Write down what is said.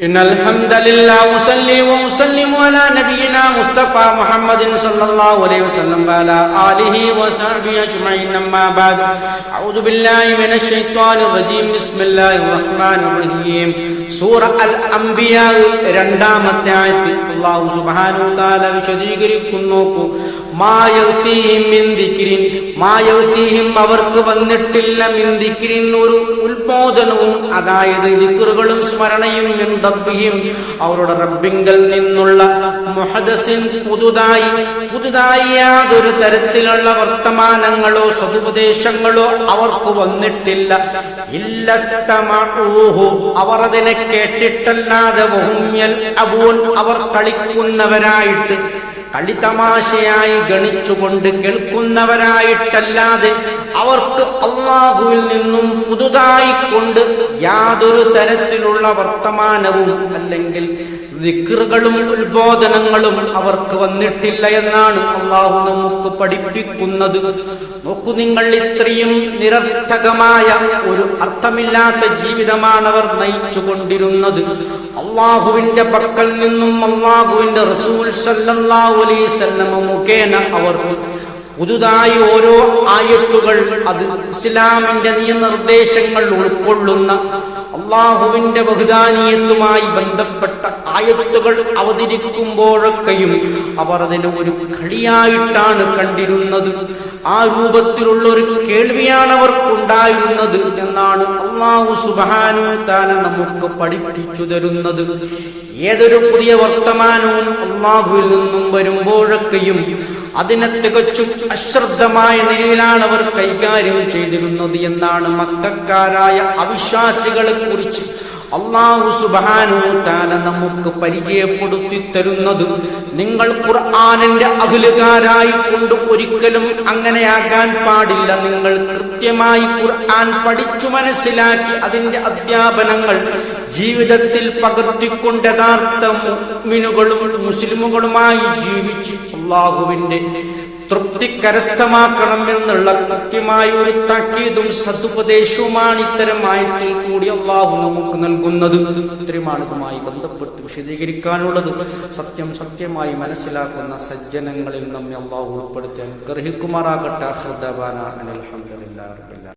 إن الحمد لله أصلي وأسلم على نبينا مصطفى محمد صلى الله عليه وسلم وعلى آله وصحبه أجمعين أما بعد أعوذ بالله من الشيطان الرجيم بسم الله الرحمن الرحيم സൂറ അൽ അംബിയ രണ്ടാമത്തെ ആയത്തിൽ അള്ളാഹു സുബ്ഹാനഹു തആല വിശദീകരിക്കുന്നു നോക്കൂ മായൗതീഹിം മിൻ ദിക്രിൻ മായൗതീഹിം അവർക്ക് വന്നിട്ടില്ല മിൻ ദിക്രിൻ ഒരു ഉത്ബോധനവും അതായത് ദിക്റുകളും സ്മരണയും മിൻ റബ്ബിഹിം അവരുടെ റബ്ബിങ്കൽ നിന്നുള്ള മുഹദസിൻ പുതുതായി പുതുതായി യാതൊരു തരത്തിലുള്ള വർത്തമാനങ്ങളോ സതുപദേശങ്ങളോ അവർക്ക് വന്നിട്ടില്ല. ഇല്ലസ്തമഊഹു അവർ അതിനെ കേട്ടിട്ടല്ലാതെ അബൂൻ അവർ കളിക്കുന്നവരായിട്ട് കളിതമാശയായി ഗണിച്ചുകൊണ്ട് കേൾക്കുന്നവരായിട്ടല്ലാതെ അവർക്ക് അള്ളാഹുവിൽ നിന്നും പുതുതായി കൊണ്ട് യാതൊരു തരത്തിലുള്ള വർത്തമാനവും അല്ലെങ്കിൽ ദിക്റുകളും ഉത്ബോധനങ്ങളും അവർക്ക് വന്നിട്ടില്ല എന്നാണ് അള്ളാഹു നമുക്ക് പഠിപ്പിക്കുന്നത്. നോക്കൂ നിങ്ങൾ ഇത്രയും നിരർത്ഥകമായ ഒരു അർത്ഥമില്ലാത്ത ജീവിതമാണ് അവർ നയിച്ചു കൊണ്ടിരുന്നത് അള്ളാഹുവിന്റെ പക്കൽ നിന്നും അള്ളാഹുവിന്റെ റസൂൽ മുഖേന അവർക്ക് പുതുതായി ഓരോ ആയത്തുകൾ അത് ഇസ്ലാമിന്റെ നിയമനിർദ്ദേശങ്ങൾ ഉൾക്കൊള്ളുന്ന അള്ളാഹുവിന്റെ ബഹുദാനീയത്തുമായി ബന്ധപ്പെട്ട ആയത്തുകൾ അവതരിക്കുമ്പോഴൊക്കെയും അവർ അതിനെ ഒരു കളിയായിട്ടാണ് കണ്ടിരുന്നത്. ആ രൂപത്തിലുള്ള ഒരു കേൾവിയാണ് അവർക്കുണ്ടായിരുന്നത് എന്നാണ് അള്ളാഹു സുബാനു താന നമുക്ക് പഠിപ്പിച്ചു തരുന്നത്. ഏതൊരു പുതിയ വർത്തമാനവും അള്ളാഹുവിൽ നിന്നും വരുമ്പോഴൊക്കെയും അതിനെ തികച്ചും അശ്രദ്ധമായ നിലയിലാണ് അവർ കൈകാര്യം ചെയ്തിരുന്നത് എന്നാണ് മക്കാരായ അവിശ്വാസികളെ കുറിച്ച് അള്ളാഹു സുബാനു താല നമുക്ക് പരിചയപ്പെടുത്തി തരുന്നത് നിങ്ങൾ ഖുർആാനിന്റെ അഖിലുകാരായി കൊണ്ട് ഒരിക്കലും അങ്ങനെയാകാൻ പാടില്ല. നിങ്ങൾ കൃത്യമായി ഖുർആൻ പഠിച്ചു മനസ്സിലാക്കി അതിന്റെ അധ്യാപനങ്ങൾ ജീവിതത്തിൽ പകർത്തിക്കൊണ്ട് യഥാർത്ഥ മുസ്ലിമുകളുമായി ജീവിച്ചു അള്ളാഹുവിന്റെ തൃപ്തി കരസ്ഥമാക്കണം എന്നുള്ള കൃത്യമായ ഒരു താക്കീതും സതുപദേശവുമാണ് ഇത്തരം ആയത്തിൽ കൂടി അള്ളാഹു നമുക്ക് നൽകുന്നത്. ഇത്രയുമാണ് ഇതുമായി ബന്ധപ്പെട്ട് വിശദീകരിക്കാനുള്ളത്. സത്യം സത്യമായി മനസ്സിലാക്കുന്ന സജ്ജനങ്ങളിൽ നമ്മെ അള്ളാഹു ഉൾപ്പെടുത്തി അനുഗ്രഹിക്കുമാറാകട്ടെ. ഹൃദവാന അലഹമില്ല